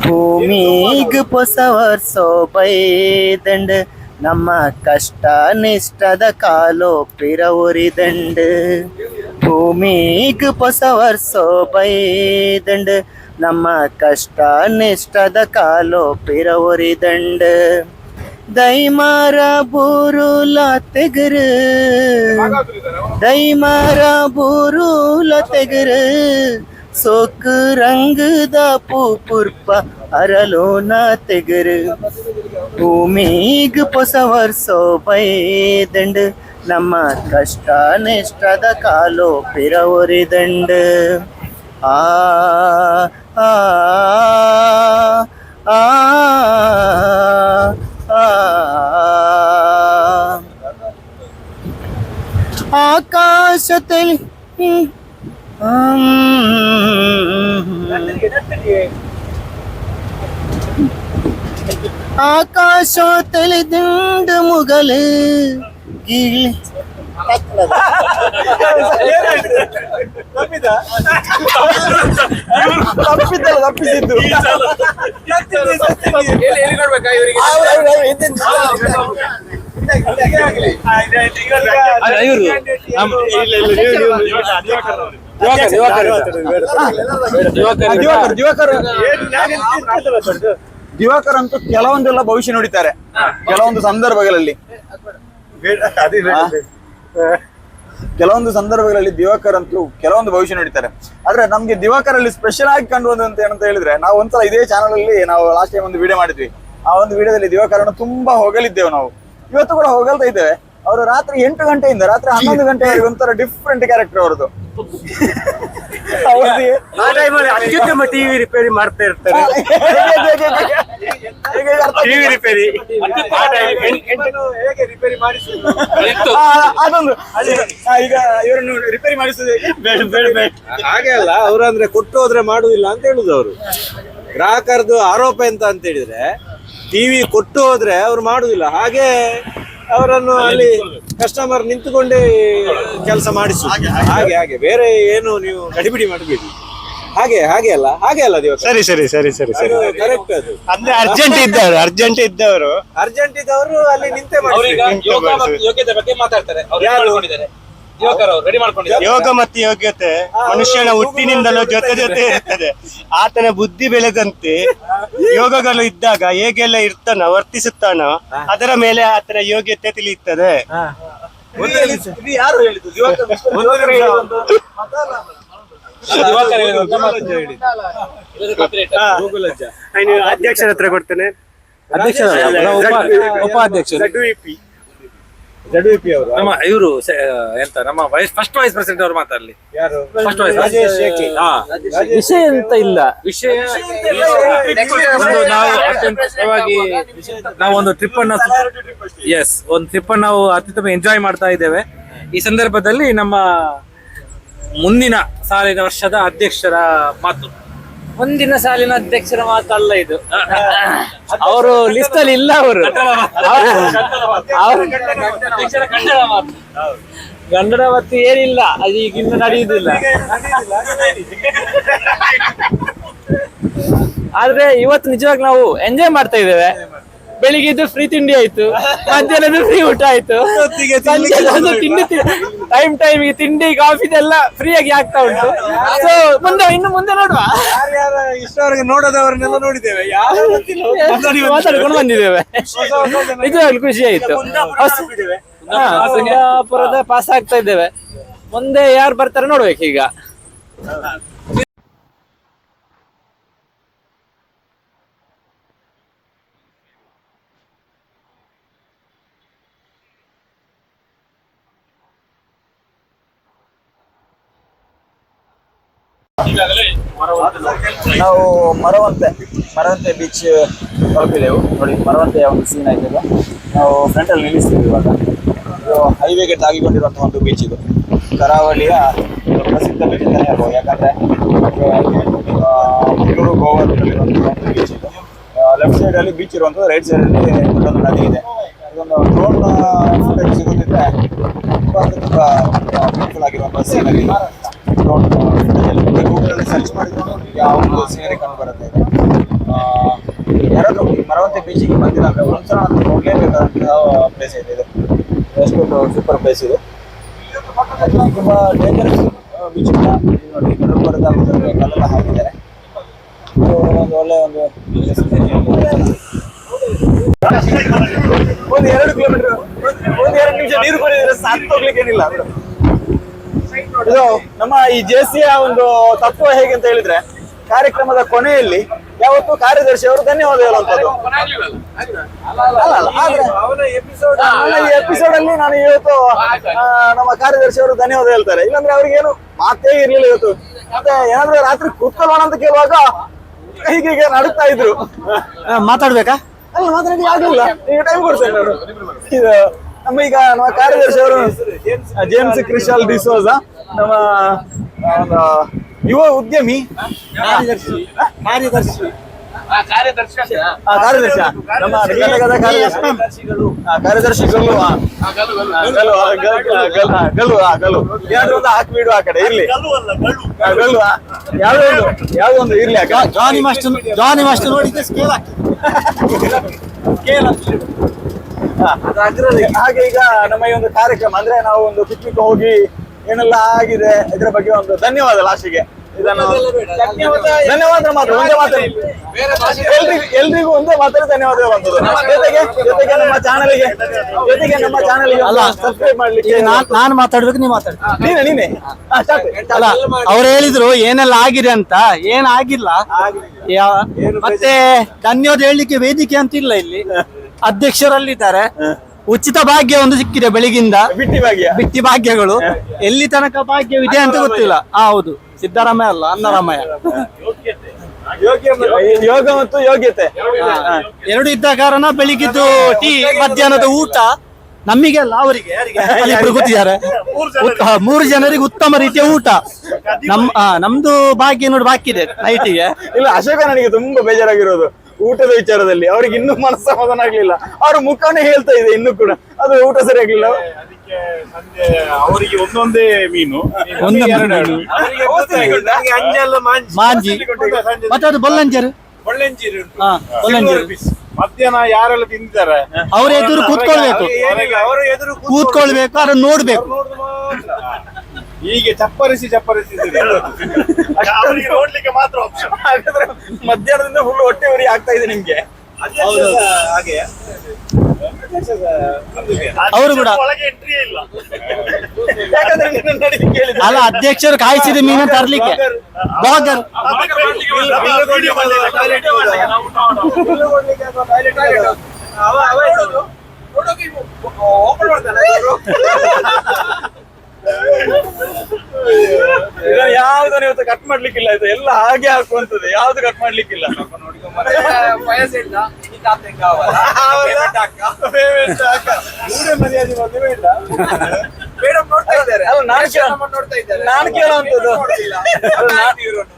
ಭೂಮಿಗ್ ಪೊಸವರ್ಸೋ ಬೈದಂಡ್ ನಮ್ಮ ಕಷ್ಟ ನಿಷ್ಠದ ಕಾಲೋ ಪಿರವುರಿದಂಡ ಭೂಮಿಗ್ ಪೊಸವರ್ಸೋ ಬೈದಂಡ ನಮ್ಮ ಕಷ್ಟ ನಿಷ್ಠದ ಕಾಲೋ ಪಿರವುರಿದಂಡ್ ದೈಮಾರ ಬೂರುಲ ತೆಗರು ದೈಮಾರ ಬೂರುಲ ತೆಗರು ಸೋಕು ರಂಗದ ಪುರ್ಪ ಅರಲೋನ ತೆಗರು. ಭೂಮಿಗ್ ಪೊಸ ವರ್ಷೋ ಬೈದಂಡ್ ನಮ್ಮ ಕಷ್ಟ ನಿಷ್ಟದ ಕಾಲೋ ಪಿರವರಿದಂಡ ಆ ಆ ಆ ಆಕಾಶ ತಿಳಿದಿಂಡು ಮುಗಲು. ಗೀಳಿ ತಪ್ಪಿದ್ದಲ್ಲ ತಪ್ಪಿಸಿದ್ದು ಯುವಕರು ಯುವಕರು ದಿವಾಕರ್ ಅಂತೂ ಕೆಲವೊಂದೆಲ್ಲ ಭವಿಷ್ಯ ನುಡಿತಾರೆ ಕೆಲವೊಂದು ಸಂದರ್ಭಗಳಲ್ಲಿ? ಕೆಲವೊಂದು ಸಂದರ್ಭಗಳಲ್ಲಿ ದಿವಾಕರ್ ಅಂತೂ ಕೆಲವೊಂದು ಭವಿಷ್ಯ ನೋಡಿತಾರೆ ಆದ್ರೆ ನಮ್ಗೆ ದಿವಾಕರ್ ಅಲ್ಲಿ ಸ್ಪೆಷಲ್ ಆಗಿ ಕಂಡು ಬಂದಂತ ಏನಂತ ಹೇಳಿದ್ರೆ ನಾವು ಒಂದ್ಸಲ ಇದೇ ಚಾನಲ್ ಅಲ್ಲಿ ನಾವು ಲಾಸ್ಟ್ ಟೈಮ್ ಒಂದು ವಿಡಿಯೋ ಮಾಡಿದ್ವಿ. ಆ ಒಂದು ವಿಡಿಯೋದಲ್ಲಿ ದಿವಾಕರನ್ನು ತುಂಬಾ ಹೊಗಳಿದ್ದೇವೆ ನಾವು. ಇವತ್ತು ಕೂಡ ಹೊಗಳ್ತಾ ಇದ್ದೇವೆ. ಅವರು ರಾತ್ರಿ ಎಂಟು ಗಂಟೆಯಿಂದ ರಾತ್ರಿ ಹನ್ನೊಂದು ಗಂಟೆವರೆಗೆ ಒಂಥರ ಡಿಫ್ರೆಂಟ್ ಕ್ಯಾರೆಕ್ಟರ್ ಅವರದು ಅವ್ರದ್ದು ಅತ್ಯುತ್ತಮ ಟಿವಿ ರಿಪೇರಿ ಮಾಡ್ತಾ ಇರ್ತಾರೆ. ಟಿವಿ ರಿಪೇರಿ ಹೇಗೆ ರಿಪೇರಿ ಮಾಡಿಸುದು ಆ, ಅದೊಂದು. ಆ, ಈಗ ಇವರನ್ನು ರಿಪೇರಿ ಮಾಡಿಸುದು ಬೇಡ ಬೇಡ ಬೇಡ. ಹಾಗೆ ಅಲ್ಲ ಅವ್ರಂದ್ರೆ ಕೊಟ್ಟು ಹೋದ್ರೆ ಮಾಡುದಿಲ್ಲ ಅಂತ ಹೇಳುದು ಅವರು. ಗ್ರಾಹಕರದ್ದು ಆರೋಪ ಎಂತ ಅಂತ ಹೇಳಿದ್ರೆ ಟಿವಿ ಕೊಟ್ಟು ಹೋದ್ರೆ ಅವ್ರು ಮಾಡುದಿಲ್ಲ. ಹಾಗೆ ಅವರನ್ನು ಅಲ್ಲಿ ಕಸ್ಟಮರ್ ನಿಂತುಕೊಂಡೇ ಕೆಲಸ ಮಾಡಿಸು. ಹಾಗೆ ಹಾಗೆ. ಬೇರೆ ಏನು ನೀವು ಗಡಿಬಿಡಿ ಮಾಡಬೇಡಿ. ಹಾಗೆ ಹಾಗೆ ಅಲ್ಲ ಹಾಗೆ ಅಲ್ಲ ದಿವಸ. ಸರಿ ಸರಿ ಸರಿ ಸರಿ ಸರಿ. ಕರೆಕ್ಟ್ ಅದು. ಅಂದ್ರೆ ಅರ್ಜೆಂಟ್ ಇದ್ದವರು ಅರ್ಜೆಂಟ್ ಇದ್ದವರು. ಅರ್ಜೆಂಟ್ ಇದ್ದವರು ಅಲ್ಲಿ ನಿಂತೆ ಮಾಡಿ ಯೋಗ್ಯತೆ ಬಗ್ಗೆ ಮಾತಾಡ್ತಾರೆ. ಯೋಗ ಮತ್ತು ಯೋಗ್ಯತೆ ಮನುಷ್ಯನ ಹುಟ್ಟಿನಿಂದಲೂ ಜೊತೆ ಜೊತೆ ಇರ್ತದೆ. ಆತನ ಬುದ್ಧಿ ಬೆಳೆದಂತೆ ಯೋಗಗಳು ಇದ್ದಾಗ ಹೇಗೆಲ್ಲ ಇರ್ತಾನೋ ವರ್ತಿಸುತ್ತಾನೋ ಅದರ ಮೇಲೆ ಆತನ ಯೋಗ್ಯತೆ ತಿಳಿಯುತ್ತದೆ. ಅಧ್ಯಕ್ಷರ ಹತ್ರ ಕೊಡ್ತೇನೆ. ಅಧ್ಯಕ್ಷ ದಿವಾಕರ್ ಹೇಳಿದ್ರು, ನಮ್ಮ ಇವರು ಎಂತ ನಮ್ಮ ವೈಸ್ ಫಸ್ಟ್ ವೈಸ್ ಪ್ರೆಸಿಡೆಂಟ್ ಅವರು ಮಾತಾಡ್ಲಿ. ಫಸ್ಟ್ ವೈಸ್ ವಿಷಯ ಎಂತ ಇಲ್ಲ? ವಿಷಯ ಒಂದು ನಾವು ಅತ್ಯಂತವಾಗಿ ನಾವು ಒಂದು ಟ್ರಿಪ್ ಅನ್ನ ಎಸ್ ಒಂದು ಟ್ರಿಪ್ ಅನ್ನು ನಾವು ಅತ್ಯುತ್ತಮ ಎಂಜಾಯ್ ಮಾಡ್ತಾ ಇದ್ದೇವೆ. ಈ ಸಂದರ್ಭದಲ್ಲಿ ನಮ್ಮ ಮುಂದಿನ ಸಾಲಿನ ವರ್ಷದ ಅಧ್ಯಕ್ಷರ ಮಾತು. ಮುಂದಿನ ಸಾಲಿನ ಅಧ್ಯಕ್ಷರ ಮಾತಲ್ಲ ಇದು. ಅವರು ಲಿಸ್ಟ್ ಅಲ್ಲಿ ಇಲ್ಲ ಅವರು. ಅಧ್ಯಕ್ಷರ ಕನ್ನಡ ಮಾತು. ಗಂಡನ ಮತ್ತು ಏನಿಲ್ಲ ಅದು ಈಗ ಇನ್ನು ನಡೆಯುವುದಿಲ್ಲ. ಆದ್ರೆ ಇವತ್ತು ನಿಜವಾಗಿ ನಾವು ಎಂಜಾಯ್ ಮಾಡ್ತಾ ಇದ್ದೇವೆ. ಬೆಳಿಗ್ಗೆದ್ದು ಫ್ರೀ ತಿಂಡಿ ಆಯ್ತು ಮಧ್ಯಾಹ್ನ ಫ್ರೀ ಊಟ ಆಯ್ತು. ತಿಂಡಿ ಟೈಮ್ ಟೈಮ್ ತಿಂಡಿ ಕಾಫಿ ಎಲ್ಲ ಫ್ರೀಯಾಗಿ ಆಗಿ ಆಗ್ತಾ ಉಂಟು. ಸೊ ಮುಂದೆ ಇನ್ನು ಮುಂದೆ ನೋಡುವ. ಇಷ್ಟವರೆಗೆ ನೋಡದವರನ್ನೆಲ್ಲ ನೋಡಿದ್ದೇವೆ. ಮಾತಾಡ್ಕೊಂಡು ಬಂದಿದ್ದೇವೆ ನಿಜವಾಗ್ಲು ಖುಷಿ ಆಯ್ತು. ಸಿಂಗಾಪುರದ ಪಾಸ್ ಆಗ್ತಾ ಇದ್ದೇವೆ. ಮುಂದೆ ಯಾರು ಬರ್ತಾರೆ ನೋಡ್ಬೇಕು ಈಗ. ನಾವು ಮರವಂತೆ ಮರವಂತೆ ಬೀಚ್ ತಲುಪಿದೆವು ನೋಡಿ ಮರವಂತೆಯ ಒಂದು ಸೀನ್ ಆಯ್ತದ. ನಾವು ಫ್ರಂಟಲ್ಲಿ ನಿಲ್ಲಿಸ್ತೀವಿ ಇವಾಗ. ಹೈವೇಗೆ ತಾಗಿಕೊಂಡಿರುವಂತಹ ಒಂದು ಬೀಚ್ ಇದು. ಕರಾವಳಿಯ ಪ್ರಸಿದ್ಧ ಬೀಚ್ ಅಂತಲೇ ಹೇಳ್ಬೋದು. ಯಾಕಂದ್ರೆ ಬೆಂಗಳೂರು ಮಂಗಳೂರು, ಗೋವಾದಲ್ಲಿರುವಂತಹ ಒಂದು ಬೀಚ್ ಇದು. ಲೆಫ್ಟ್ ಸೈಡಲ್ಲಿ ಬೀಚ್ ಇರುವಂಥದ್ದು ರೈಟ್ ಸೈಡಲ್ಲಿ ಒಂದು ನದಿ ಇದೆ. ಇದೊಂದು ಡ್ರೋನ್ ಫುಟೇಜ್ ಸಿಗೋದಿದ್ರೆ ತುಂಬ ತುಂಬಾ ಬ್ಯೂಟಿಫುಲ್ ಆಗಿರುವಂಥ ಸೀನಲ್ಲಿ ಡ್ರೋನ್ ಗೂಗಲಲ್ಲಿ ಸರ್ಚ್ ಮಾಡಿದ್ರು ಯಾವ ಒಂದು ಸೀನರಿ ಕಂಡು ಬರುತ್ತೆ ಯಾರಾದ್ರೂ ಮರವಂತೆ ಬೀಚಿಗೆ ಬಂದಿಲ್ಲ ಅಂದ್ರೆ ಒಂದ್ಸಲ ನಾನು ನೋಡ್ಲೇಬೇಕಾದಂತಹ ಪ್ಲೇಸ್ ಇದೆ. ಇದು ಎಷ್ಟು ಸೂಪರ್ ಪ್ಲೇಸ್ ಇದು. ತುಂಬ ಡೇಂಜರಸ್ ಬೀಚ್ ಕೂಡ. ನೋಡಿ ಕಡಲು ಬರುತ್ತೆ ಕಲ್ಲೆಲ್ಲ ಹಾಕಿದ್ದಾರೆ. ಒಂದು ಒಳ್ಳೆ ಒಂದು ಒಂದು ಎರಡು ಕಿಲೋಮೀಟರ್ ಒಂದು ಎರಡು ನಿಮಿಷ ನೀರು ಕುಡಿದ್ರೆ ಸಾಕು ಹೋಗ್ಲಿಕ್ಕೆ ಏನಿಲ್ಲ. ಅದು. ಇದು ನಮ್ಮ ಈ ಜೆಸಿಯ ಒಂದು ತತ್ವ ಹೇಗೆ ಅಂತ ಹೇಳಿದ್ರೆ ಕಾರ್ಯಕ್ರಮದ ಕೊನೆಯಲ್ಲಿ ಯಾವತ್ತು ಕಾರ್ಯದರ್ಶಿ ಅವರು ಧನ್ಯವಾದ ಹೇಳುವಂತದ್ದು ಅಲ್ಲ, ಅಲ್ಲ, ಆದ್ರೆ ಅವನ ಎಪಿಸೋಡ್ ನನ್ನ ಈ ಎಪಿಸೋಡ್ ಅಲ್ಲಿ ನಾನು ಇವತ್ತು ಆ, ನಮ್ಮ ಕಾರ್ಯದರ್ಶಿ ಅವರು ಧನ್ಯವಾದ ಹೇಳ್ತಾರೆ. ಇಲ್ಲಾಂದ್ರೆ ಅವ್ರಿಗೆ ಏನು ಮಾತೇ ಇರ್ಲಿಲ್ಲ ಇವತ್ತು. ಮತ್ತೆ ಏನಾದ್ರೂ ರಾತ್ರಿ ಕೂತ್ಕೊಳ್ಳೋಣ ಅಂತ ಕೇಳುವಾಗ ಹೀಗೆ ಹೀಗೆ ನಡುತ್ತಾ ಇದ್ರು. ಮಾತಾಡ್ಬೇಕಾ? ಅಲ್ಲ ಮಾತಾಡಿ ಆಗಲಿಲ್ಲ. ಈಗ ಟೈಮ್ ಕೊಡ್ತೇನೆ ನಾನು. ಇದು ನಮ್ಮ ಈಗ ನಮ್ಮ ಕಾರ್ಯದರ್ಶಿ ಅವರು ಜೇಮ್ಸ್ ಕ್ರಿಶಾಲ್ ಡಿಸೋಜ ನಮ್ಮ ಯುವ ಉದ್ಯಮಿ. ಕಾರ್ಯದರ್ಶಿ. ಕಾರ್ಯದರ್ಶಿ. ಆ, ಕಾರ್ಯದರ್ಶಿ ನಮ್ಮ ಘಟಕದ ಕಾರ್ಯದರ್ಶಿ. ಆ, ಕಾರ್ಯದರ್ಶಿ ಗಲ್ಲು. ಗಲ್ಲು ಯಾವ್ದು ಒಂದು ಹಾಕ್ಬಿಡು ಆ ಕಡೆ ಇರ್ಲಿ. ಗಲ್ಲು. ಯಾವ್ದೋ ಒಂದು ಯಾವ್ದೋ ಒಂದು ಇರ್ಲಿ. ಜಾನಿ ಮಾಸ್ಟರ್ ಜಾನಿ ಮಾಸ್ಟರ್ ನೋಡಿದ್ರೆ ಸ್ಕೇಲ್ ಆಗ್ತದೆ ಹಾ, ಹಾಗೆ ಈಗ ನಮ್ಮ ಈ ಒಂದು ಕಾರ್ಯಕ್ರಮ ಅಂದ್ರೆ ನಾವು ಒಂದು ಪಿಕ್ನಿಕ್ ಹೋಗಿ ಏನೆಲ್ಲ ಆಗಿದೆ ಇದ್ರ ಬಗ್ಗೆ ಒಂದು ಧನ್ಯವಾದ ಲಾಸ್ಟಿಗೆ ಇದನ್ನು ಧನ್ಯವಾದ ಮಾತ್ರ ಒಂದೇ ಮಾತು ಎಲ್ರಿಗೂ ಎಲ್ರಿಗೂ ಒಂದೇ ಮಾತ್ರ ಧನ್ಯವಾದ ಬಂದದ್ದು. ಜೊತೆಗೆ ಜೊತೆಗೆ ನಮ್ಮ ಚಾನಲ್ಗೆ ಜೊತೆಗೆ ನಮ್ಮ ಚಾನಲ್ಗೆ. ಸಬ್ಸ್ಕ್ರೈಬ್ ಮಾಡ್ಲಿಕ್ಕೆ ನಾನ್ ಮಾತಾಡ್ಬೇಕು ನೀವು ಮಾತಾಡಿ ನೀನೆ ನೀನೆ ಅಲ್ಲ ಅವ್ರು ಹೇಳಿದ್ರು ಏನೆಲ್ಲ ಆಗಿದೆ ಅಂತ. ಏನಾಗಿಲ್ಲ ಆಗಿಲ್ಲ. ಮತ್ತೆ ಧನ್ಯವಾದ ಹೇಳಲಿಕ್ಕೆ ವೇದಿಕೆ ಅಂತ ಇಲ್ಲ ಇಲ್ಲಿ. ಅಧ್ಯಕ್ಷರಲ್ಲಿದ್ದಾರೆ. ಉಚಿತ ಭಾಗ್ಯ ಒಂದು ಸಿಕ್ಕಿದೆ ಬೆಳಿಗಿಂದ. ಬಿಟ್ಟಿ ಭಾಗ್ಯ. ಬಿಟ್ಟಿ ಭಾಗ್ಯಗಳು. ಎಲ್ಲಿ ತನಕ ಭಾಗ್ಯವಿದೆ ಅಂತ ಗೊತ್ತಿಲ್ಲ. ಆ, ಹೌದು. ಸಿದ್ದರಾಮಯ್ಯ ಅಲ್ಲ ಅನ್ನರಾಮಯ್ಯ ಯೋಗ ಮತ್ತು ಯೋಗ್ಯತೆ. ಎರಡು ಇದ್ದ ಕಾರಣ ಬೆಳಿಗ್ಗೆದ್ದು ಟೀ ಮಧ್ಯಾಹ್ನದ ಊಟ ನಮಗೆ ಅವರಿಗೆ ಅಲ್ಲಿ ಹಾ, ಮೂರು ಜನರಿಗೆ ಉತ್ತಮ ರೀತಿಯ ಊಟ. ನಮ್ ನಮ್ದು ಭಾಗ್ಯ ನೋಡಿ ಬಾಕಿ ಇದೆ ನೈಟಿಗೆ. ಇಲ್ಲ ಅಶೋಕ ನನಗೆ ತುಂಬಾ ಬೇಜಾರಾಗಿರೋದು. ಊಟದ ವಿಚಾರದಲ್ಲಿ ಅವ್ರಿಗೆ ಇನ್ನೂ ಮನಸ್ಸಮಾಧಾನ ಆಗ್ಲಿಲ್ಲ. ಅವ್ರ ಮುಖಾನೇ ಹೇಳ್ತಾ ಇದೆ ಇನ್ನು ಕೂಡ. ಅದು ಊಟ ಸರಿ ಆಗ್ಲಿಲ್ಲ. ಅವರಿಗೆ ಒಂದೊಂದೇ ಮೀನು. ಮಾಂಜಿ. ಮತ್ತೆ ಅದು ಬೊಲ್ಲಂಜರು. ಹಾ ಬೊಲ್ಲಂಜರು ಮಧ್ಯಾಹ್ನ ಯಾರೆಲ್ಲ ತಿಂದಿದ್ದಾರೆ? ಅವ್ರ ಎದುರು ಕೂತ್ಕೊಳ್ಬೇಕು. ಅವರ ಎದುರು ಕೂತ್ಕೊಳ್ಬೇಕು ಅದನ್ನ ನೋಡ್ಬೇಕು. ಹೀಗೆ ಚಪ್ಪರಿಸಿ ಚಪ್ಪರಿಸಿ ಅವರಿಗೆ ನೋಡ್ಲಿಕ್ಕೆ ಮಾತ್ರ ಆಪ್ಷನ್ ಹಾಗಾದ್ರೆ ಮಧ್ಯಾಹ್ನದಿಂದ ಫುಲ್ ಹೊಟ್ಟೆ ಉರಿ ಆಗ್ತಾ ಇದೆ ನಿಮ್ಗೆ ಹಾಗೆ ಅವರು ಕೂಡ ಅಲ್ಲ ಅಧ್ಯಕ್ಷರು ಕಾಯಿಸಿದ ಮೀನು ತರ್ಲಿಕ್ಕೆ ವಿಡಿಯೋ ಇದನ್ನ ಯಾವ್ದನ್ನ ಇವತ್ತು ಕಟ್ ಮಾಡ್ಲಿಕ್ಕಿಲ್ಲ ಇದು ಎಲ್ಲ ಹಾಗೆ ಹಾಕುವಂತದ್ದು ಯಾವ್ದು ಕಟ್ ಮಾಡ್ಲಿಕ್ಕಿಲ್ಲ. ನಾನು ನಾನ್ ಕೇಳ- ನಾನ್ ಕೇಳುವಂತದ್ದು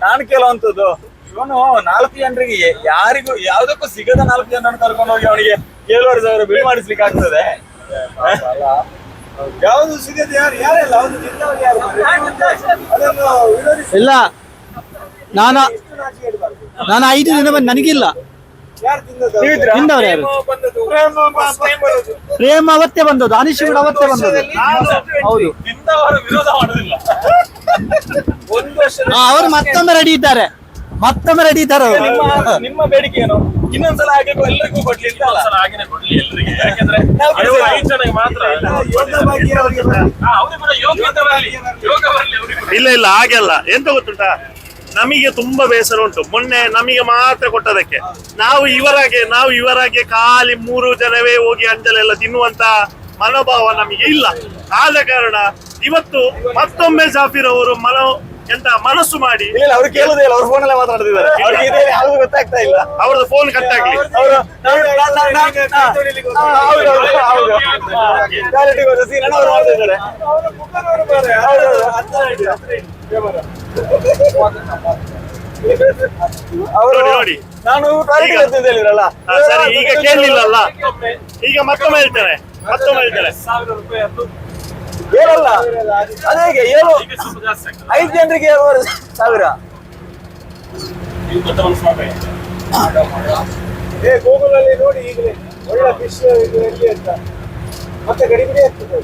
ನಾನು ಕೇಳುವಂತದ್ದು ಇವನು ನಾಲ್ಕು ಜನರಿಗೆ ಯಾರಿಗೂ ಯಾವ್ದಕ್ಕೂ ಸಿಗದ ನಾಲ್ಕು ಜನರನ್ನು ಕರ್ಕೊಂಡು ಹೋಗಿ ಅವನಿಗೆ ಏಳುವರೆ ಸಾವಿರ ಬಿಲ್ ಮಾಡಿಸ್ಲಿಕ್ಕೆ ಆಗ್ತದೆ ಯಾವ್ದು ಸಿಗದೆ ಯಾರು ಯಾರೆಲ್ಲ ಅವ್ನು ತಿಂದವರು ಯಾರು ಅದನ್ನು ವಿರೋಧಿಸಿ ಇಲ್ಲ. ನಾನು ನಾನು ಐದು ದಿನ ಬಂದು ನನಗಿಲ್ಲ. ನೀವಿದ್ರಾ? ತಿಂದವ್ರು ಯಾರು? ಪ್ರೇಮ ಅವತ್ತೇ ಬಂದದ್ದು. ಅನಿಶ್ ಕೂಡ ಅವತ್ತೇ ಬಂದದ್ದು. ಹೌದು. ತಿಂದವರು ವಿರೋಧ ಮಾಡುದಿಲ್ಲ. ಒಂದು ವರ್ಷ ಹಾ, ಅವರು ಮತ್ತೊಮ್ಮೆ ರೆಡಿ ಇದ್ದಾರೆ. ಮತ್ತೊಮ್ಮೆ ರೆಡಿ ಇದ್ದಾರೆ ಅವರು. ನಿಮ್ಮ ನಿಮ್ಮ ಬೇಡಿಕೆ ಏನು? ಇನ್ನೊಂದ್ಸಲ ಹಾಗೆ ಎಲ್ಲರಿಗೂ ಕೊಡ್ಲಿ ಅಲ್ಲ? ಹಾಗೇನೆ ಕೊಡ್ಲಿ ಎಲ್ಲರಿಗೆ. ಯಾಕಂದ್ರೆ ನಾವು ಐದು ಜನಕ್ಕೆ ಮಾತ್ರ. ಹಾ, ಅವ್ರಿಗೆ ಕೂಡ ಯೋಗ್ಯತೆ ಬರ್ಲಿ. ಯೋಗ ಬರ್ಲಿ ಅವ್ರಿಗೆ ಕೂಡ. ಇಲ್ಲ ಇಲ್ಲ ಹಾಗೆಲ್ಲ. ಎಂತ ಗೊತ್ತುಂಟಾ? ನಮಗೆ ತುಂಬಾ ಬೇಸರ ಉಂಟು. ಮೊನ್ನೆ ನಮಗೆ ಮಾತ್ರ ಕೊಟ್ಟದಕ್ಕೆ. ನಾವು ಇವರಾಗೆ ನಾವು ಇವರಾಗೆ ಖಾಲಿ ಮೂರು ಜನವೇ ಹೋಗಿ ಅಂಜಲೆಲ್ಲ ತಿನ್ನುವಂತ ಮನೋಭಾವ ನಮಗೆ ಇಲ್ಲ. ಆದ ಕಾರಣ ಇವತ್ತು ಮತ್ತೊಮ್ಮೆ ಜಾಫಿರ್ ಅವರು ಮನೋ ಎಂತ ಮನಸ್ಸು ಮಾಡಿ. ಇಲ್ಲ ಅವ್ರು ಕೇಳುದೇ ಇಲ್ಲ ಅವ್ರ ಫೋನ್ ಅಲ್ಲೇ ಮಾತಾಡ್ತಿದ್ದಾರೆ. ಅವ್ರಿಗೆ ಇದೇ ಯಾವ್ದು ಗೊತ್ತಾಗ್ತಾ ಇಲ್ಲ. ಅವ್ರದ್ದು ಫೋನ್ ಕಟ್ ಅವರು ಕ್ವಾಲಿಟಿ ಗೊತ್ತ? ಸೀನ್ ಅವ್ರು ನೋಡಿ. ನಾನು ಸರಿ ಈಗ ಕೇಳಲಿಲ್ಲಲ್ಲ ಈಗ ಮತ್ತೊಮ್ಮೆ ಹೇಳ್ತಾರೆ ಮತ್ತೊಮ್ಮೆ ಹೇಳ್ತಾರೆ ಏಳಲ್ಲ. ಅದೇ ಏಳು. ಐದು ಜನರಿಗೆ ಏಳುವರೆ ಸಾವಿರ. ಏ ಗೂಗಲ್ ಅಲ್ಲಿ ನೋಡಿ ಈಗಲೇ. ಒಳ್ಳೆ ಫಿಶ್ ಇದೆ ಅಂತ. ಮತ್ತೆ ಗಡಿಬಿಡಿ ಆಗ್ತದೆ.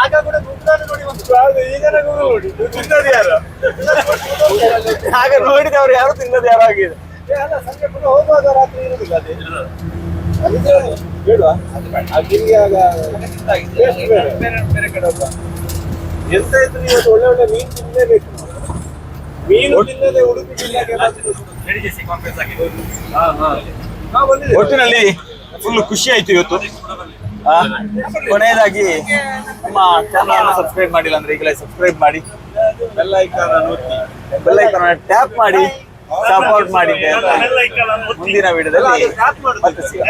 ಆಗ ಕೂಡ ಗೂಗಲ್ ನೋಡಿ ಒಂದು ಈಗಲೇ ಈಗ ಗೂಗಲ್ ನೋಡಿ. ತಿನ್ನೋದು ಯಾರು? ಆಗ ನೋಡಿದವ್ರು ಯಾರು ತಿನ್ನೋದು ಯಾರು ಆಗಿದೆ. ಏ, ಅಲ್ಲ ಸಂಜೆ ಕೂಡ ಹೋಗುವಾಗ ರಾತ್ರಿ ಇರುದಿಲ್ಲ ಅದೇ. ಬೇಡವಾ ಆಗ. ಬೇರೆ ಕಡೆ. ಎಂತ ಇದ್ರು ಇವತ್ತು ಒಳ್ಳೆ ಒಳ್ಳೆ ಮೀನು ತಿನ್ನಲೇಬೇಕು ಮೀನು ತಿನ್ನದೆ ಉಡುಪಿ ಜಿಲ್ಲೆಗೆ ಒಟ್ಟಿನಲ್ಲಿ ಫುಲ್ ಖುಷಿ ಆಯ್ತು ಇವತ್ತು. ಕೊನೆಯದಾಗಿ ನಮ್ಮ ಚಾನಲ್ ಸಬ್ಸ್ಕ್ರೈಬ್ ಮಾಡಿಲ್ಲ ಅಂದ್ರೆ ಈಗಲೇ ಸಬ್ಸ್ಕ್ರೈಬ್ ಮಾಡಿ. Bell icon bell icon tap ಮಾಡಿ ಸಪೋರ್ಟ್ ಮಾಡಿದ್ದೆ ಮುಂದಿನ ವಿಡಿಯೋದಲ್ಲಿ ಮತ್ತೆ ಸಿಗೋಣ.